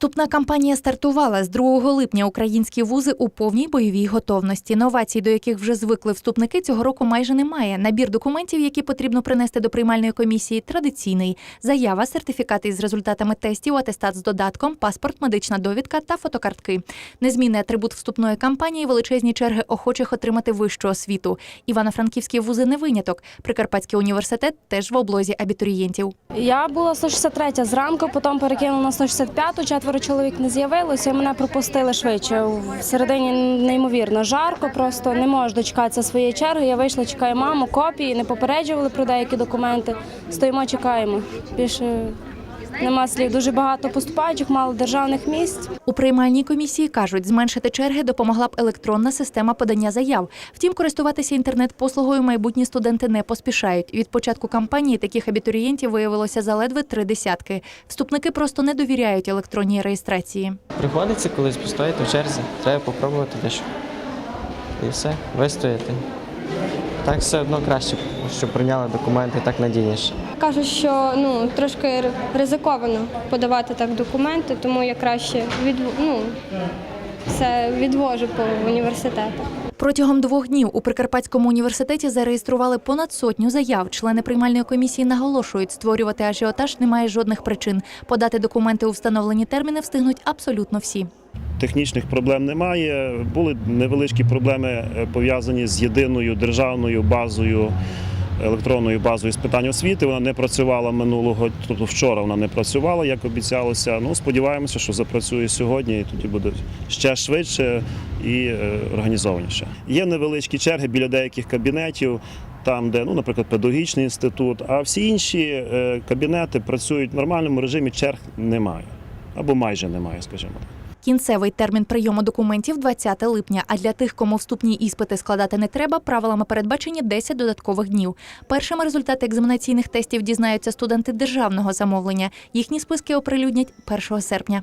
Вступна кампанія стартувала з 2 липня. Українські вузи у повній бойовій готовності. Новацій, до яких вже звикли вступники, цього року майже немає. Набір документів, які потрібно принести до приймальної комісії, традиційний: заява, сертифікати із результатами тестів, атестат з додатком, паспорт, медична довідка та фотокартки. Незмінний атрибут вступної кампанії величезні черги охочих отримати вищу освіту. Івано-Франківські вузи не виняток. Прикарпатський університет теж в облозі абітурієнтів. Я була 163 зранку, потім перекинула на 165, четверо чоловік не з'явилося, і мене пропустили швидше. В середині неймовірно жарко, просто не можу дочекатися своєї черги. Я вийшла, чекаю маму, копії, не попереджували про деякі документи. Стоїмо, чекаємо. Більше нема слів. Дуже багато поступаючих, мало державних місць. У приймальній комісії кажуть, зменшити черги допомогла б електронна система подання заяв. Втім, користуватися інтернет-послугою майбутні студенти не поспішають. Від початку кампанії таких абітурієнтів виявилося заледве три десятки. Вступники просто не довіряють електронній реєстрації. Приходиться колись постояти в черзі, треба попробувати дещо. І все, вистояти. Так все одно краще, щоб прийняли документи, так надійніше. Кажуть, що ну трошки ризиковано подавати так документи, тому я краще від ну, все відвожу по університетах. Протягом двох днів у Прикарпатському університеті зареєстрували понад сотню заяв. Члени приймальної комісії наголошують, створювати ажіотаж немає жодних причин. Подати документи у встановлені терміни встигнуть абсолютно всі. Технічних проблем немає. Були невеличкі проблеми е, пов'язані з єдиною державною базою, електронною базою з питань освіти. Вона не працювала минулого, тобто вчора вона не працювала, як обіцялося. Ну, сподіваємося, що запрацює сьогодні, і тоді буде ще швидше і е, організованіше. Є невеличкі черги біля деяких кабінетів. Там, де, ну, наприклад, педагогічний інститут, а всі інші е, кабінети працюють в нормальному режимі, черг немає або майже немає, скажімо так. Кінцевий термін прийому документів 20 липня. А для тих, кому вступні іспити складати не треба, правилами передбачені 10 додаткових днів. Першими результати екзаменаційних тестів дізнаються студенти державного замовлення. Їхні списки оприлюднять 1 серпня.